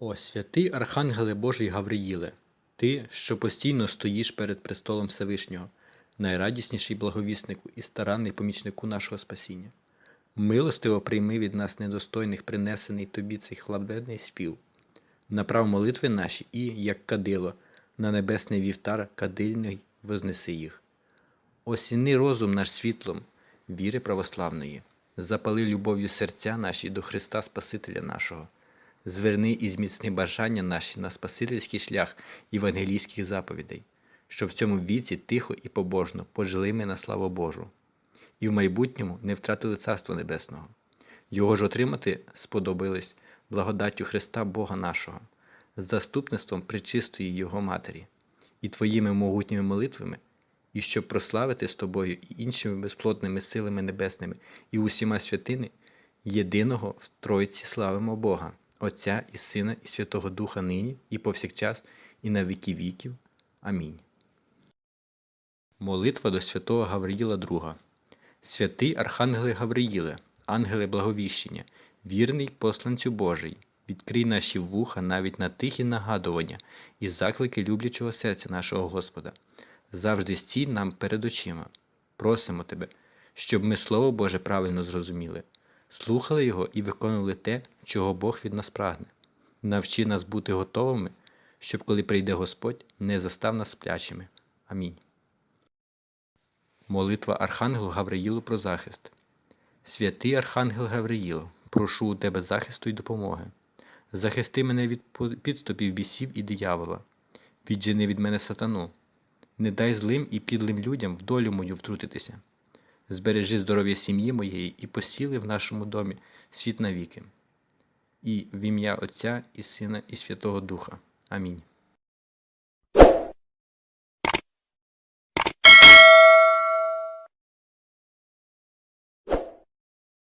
О, святий Архангеле Божий Гавриїле, ти, що постійно стоїш перед престолом Всевишнього, найрадісніший благовіснику і старанний помічнику нашого спасіння. Милостиво прийми від нас недостойних принесений тобі цей хлабенний спів. Направ молитви наші і, як кадило, на небесний вівтар кадильний вознеси їх. Осіни розум наш світлом віри православної, запали любов'ю серця наші до Христа Спасителя нашого, зверни і зміцни бажання наші на Спасительський шлях євангелійських заповідей, щоб в цьому віці тихо і побожно пожили ми на славу Божу, і в майбутньому не втратили Царство Небесного. Його ж отримати сподобились благодаттю Христа Бога нашого, з заступництвом пречистої Його Матері, і Твоїми могутніми молитвами, і щоб прославити з тобою і іншими безплотними силами небесними і усіма святими, єдиного в Тройці славимо Бога, Отця і Сина, і Святого Духа нині, і повсякчас, і на віки віків. Амінь. Молитва до святого Гавриїла II. Святий Архангеле Гавриїле, ангеле благовіщення, вірний посланцю Божий, відкрий наші вуха навіть на тихі нагадування і заклики люблячого серця нашого Господа. Завжди стій нам перед очима. Просимо тебе, щоб ми Слово Боже правильно зрозуміли, слухали його і виконували те, чого Бог від нас прагне. Навчи нас бути готовими, щоб коли прийде Господь, не застав нас сплячими. Амінь. Молитва Архангелу Гавриїлу про захист. Святий Архангел Гавриїл, прошу у тебе захисту й допомоги. Захисти мене від підступів бісів і диявола. Віджени від мене сатану. Не дай злим і підлим людям в долю мою втрутитися. Збережи здоров'я сім'ї моєї і посіли в нашому домі світ навіки. І в ім'я Отця і Сина і Святого Духа. Амінь.